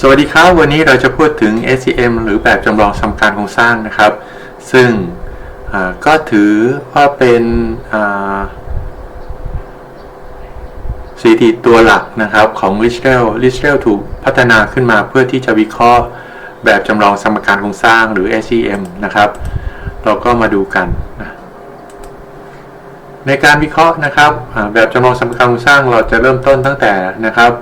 สวัสดีครับวันนี้เราจะพูดถึง SCM หรือแบบจำลองสมการโครงสร้างนะครับ ซึ่งก็ถือว่าเป็นสถิติตัวหลักนะครับของ r i c h e l r i c h e l ถูกพัฒนาขึ้นมาเพื่อที่จะวิเคราะห์แบบจำลองสมการโครงสร้างหรือ SCM นะครับ เราก็มาดูกันนะ ในการวิเคราะห์นะครับแบบจำลองสมการโครงสร้างเราจะเริ่มต้นตั้งแต่นะครับ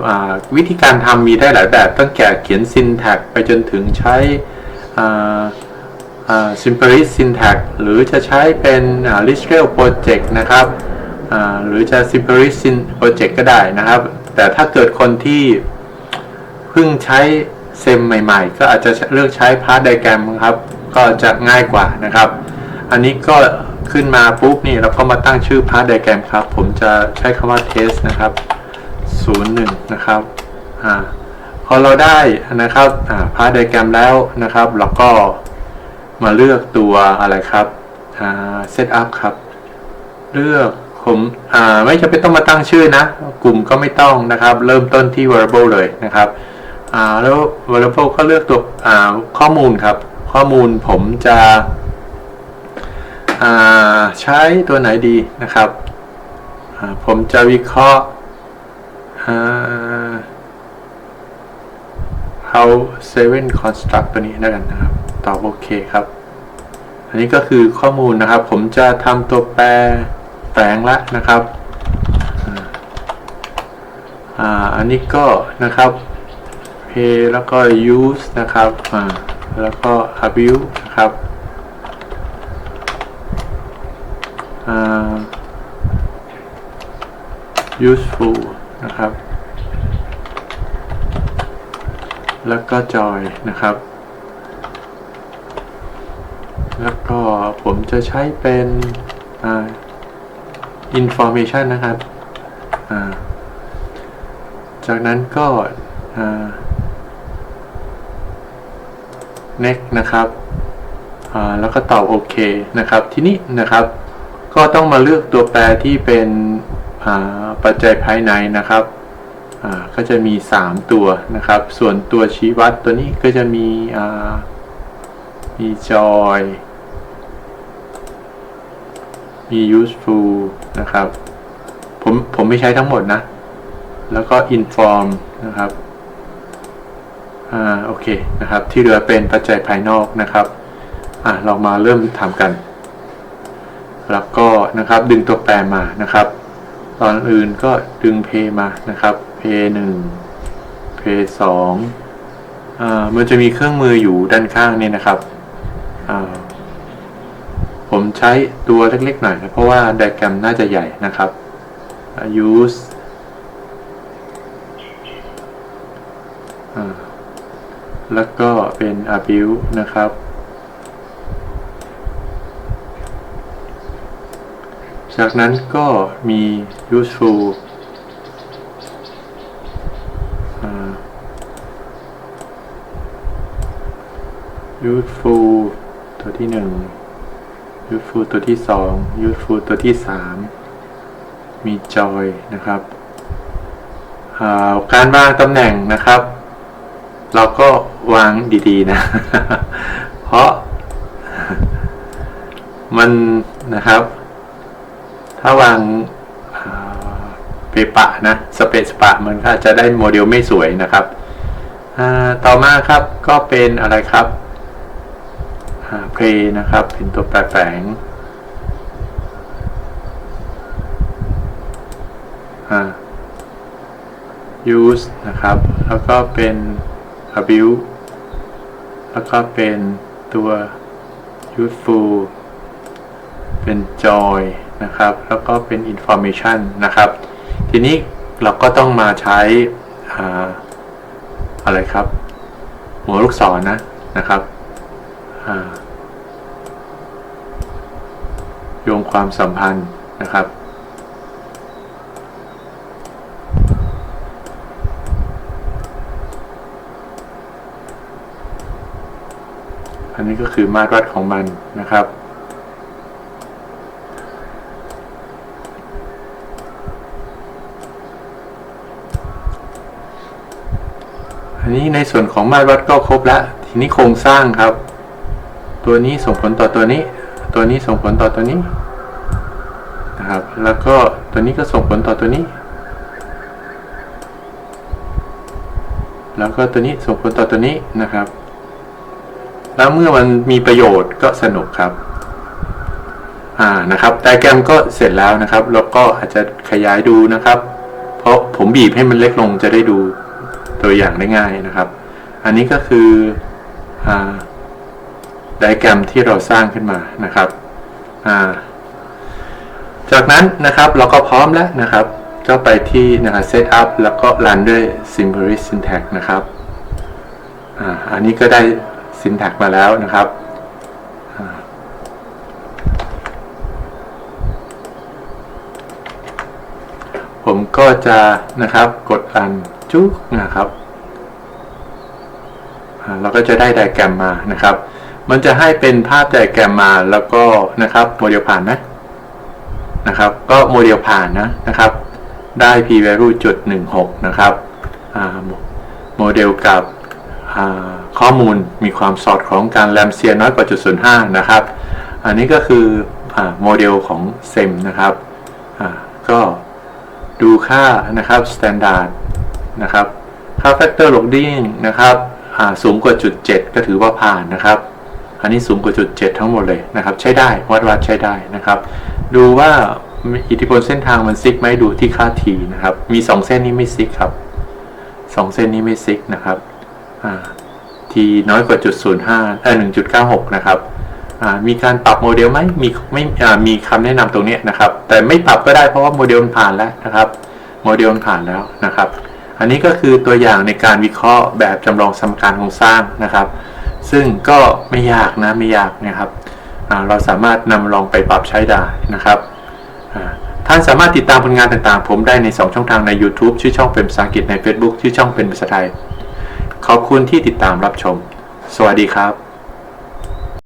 วิธีการทำมีได้หลายแบบตั้งแต่เขียน syntax ไปจนถึงใช้ simplest syntax หรือจะใช้เป็นอ่า r i c h e l project นะครับหรือจะ simplest project ก็ได้นะครับ แต่ถ้าเกิดคนที่เพิ่งใช้เซมใหม่ ๆ ก็อาจจะเลือกใช้พาร์ d ไดแกรมครับ ก็จะง่ายกว่านะครับ อันนี้ก็ขึ้นมาปุ๊บนี่เราก็มาตั้งชื่อพาร์ d ไดแกรมครับ ผมจะใช้คำว่า test นะครับ 01 นะครับอ่าพอเราได้นะครับอ่าพาร์ d ไดแกรมแล้วนะครับเราก็มาเลือกตัวอะไรครับอ่า set up ครับ เลือกผมอ่าไม่จำเป็นต้องมาตั้งชื่อนะ กลุ่มก็ไม่ต้องนะครับ เริ่มต้นที่ variable เลยนะครับอ่าแล้ว variable ก็เลือกตัวอ่าข้อมูลครับ ข้อมูลผมจะ ใช้ตัวไหนดีนะครับ ผมจะวิเคราะห์อ่า how seven construct ตัวนี้แล้วกันนะครับ ตอบโอเคครับ อันนี้ก็คือข้อมูลนะครับ ผมจะทำตัวแปรแฝงละนะครับอันนี้ก็นะครับ pay แล้วก็ use นะครับแล้วก็ abuse นะครับอ่า useful นะครับ แล้วก็ joy นะครับ แล้วก็ผมจะใช้เป็น information นะครับ จากนั้นก็ next นะครับ แล้วก็ตอบโอเคนะครับ ทีนี้นะครับ ก็ต้องมาเลือกตัวแปรที่เป็นอ่าปัจจัยภายในนะครับอ่าก็จะมี 3 ตัวนะครับ ส่วนตัวชี้วัดตัวนี้ก็จะมีอ่ามี joy มี useful นะครับผมผมไม่ใช้ทั้งหมดนะ แล้วก็ inform นะครับอ่าโอเคนะครับ ที่เหลือเป็นปัจจัยภายนอกนะครับอ่าเรามาเริ่มทำกัน แล้วก็นะครับดึงตัวแปรมานะครับ ตอนอื่นก็ดึง pay มานะครับ pay 1 pay 2อ่ามันจะมีเครื่องมืออยู่ด้านข้างนี่นะครับอ่าผมใช้ตัวเล็กๆหน่อยนะเพราะว่าไดแกรมน่าจะใหญ่นะครับ use อ่าแล้วก็เป็น abuse นะครับ จากนั้นก็มี useful อ่า useful ตัวที่หนึ่ง useful ตัวที่สอง useful ตัวที่สามมี joy นะครับาการวางตำแหน่งนะครับ เราก็วางดีๆนะ เพราะมันนะครับ ถ้าวางเปปะนะสเปซปะมันก็อาจจะได้โมเดลไม่สวยนะครับต่อมาครับก็เป็นอะไรครับเพลนะครับ เป็นตัวแปรแฝงอ่า use นะครับ แล้วก็เป็น abuse แล้วก็เป็นตัว useful เป็น joy นะครับ แล้วก็เป็น information นะครับ ทีนี้เราก็ต้องมาใช้ออะไรครับ หัวลูกศรนะนะครับโยงความสัมพันธ์นะครับ อันนี้ก็คือมาตรวัดของมันนะครับ อันนี้ในส่วนของมาตรวัดก็ครบแล้วทีนี้โครงสร้างครับ ตัวนี้ส่งผลต่อตัวนี้ ตัวนี้ส่งผลต่อตัวนี้นะครับ แล้วก็ตัวนี้ก็ส่งผลต่อตัวนี้ แล้วก็ตัวนี้ส่งผลต่อตัวนี้นะครับ แล้วเมื่อมันมีประโยชน์ก็สนุกครับอ่านะครับไดแกรมก็เสร็จแล้วนะครับ แล้วก็อาจจะขยายดูนะครับ เพราะผมบีบให้มันเล็กลงจะได้ดู ตัวอย่างได้ง่ายนะครับ อันนี้ก็คือไดอะแกรมที่เราสร้างขึ้นมานะครับาจากนั้นนะครับเราก็พร้อมแล้วนะครับก็ไปที่นะครับ Setup แล้วก็รันด้วย Symbolis Syntax นะครับออันนี้ก็ได้ Syntax มาแล้วนะครับผมก็จะนะครับกดรัน จุ๊กนะครับอ่าเราก็จะได้ไดแกรมมานะครับ มันจะให้เป็นภาพไดแกรมมาแล้วก็นะครับโมเดลผ่านไหมนะครับ ก็โมเดลผ่านนะนะครับ ได้ p value จุดหนึ่งหกนะครับอ่าโมเดลกับอ่าข้อมูลมีความสอดคล้องกันแรมเซียน้อยกว่าจุดศูนย์ห้านะครับ อันนี้ก็คืออาโมเดลของเซมนะครับอ่าก็ดูค่านะครับ standard นะครับค่า factor loading นะครับสูงกว่าจุด 7 ก็ถือว่าผ่านนะครับ อันนี้สูงกว่าจุด 7 ทั้งหมดเลยนะครับ ใช้ได้วัดวัดใช้ได้นะครับ ดูว่าอิทธิพลเส้นทางมันซิกไหมดูที่ค่า t นะครับ มี 2 เส้นนี้ไม่ซิกครับ 2 เส้นนี้ไม่ซิกนะครับอ่า t น้อยกว่าจุด05เอ่อ1.96นะครับมีการปรับโมเดลไหมมีไม่มีคำแนะนำตรงนี้นะครับ แต่ไม่ปรับก็ได้เพราะว่าโมเดลผ่านแล้วนะครับ โมเดลผ่านแล้วนะครับ อันนี้ก็คือตัวอย่างในการวิเคราะห์แบบจำลองสมการโครงสร้างนะครับ ซึ่งก็ไม่ยากนะไม่ยากนะครับ เราสามารถนำลองไปปรับใช้ได้นะครับท่านสามารถติดตามผลงานต่างๆ ผมได้ใน 2 ช่องทางใน YouTube ชื่อช่องเป็นภาษาอังกฤษใน Facebook ชื่อช่องเป็นภาษาไทย ขอบคุณที่ติดตามรับชม สวัสดีครับ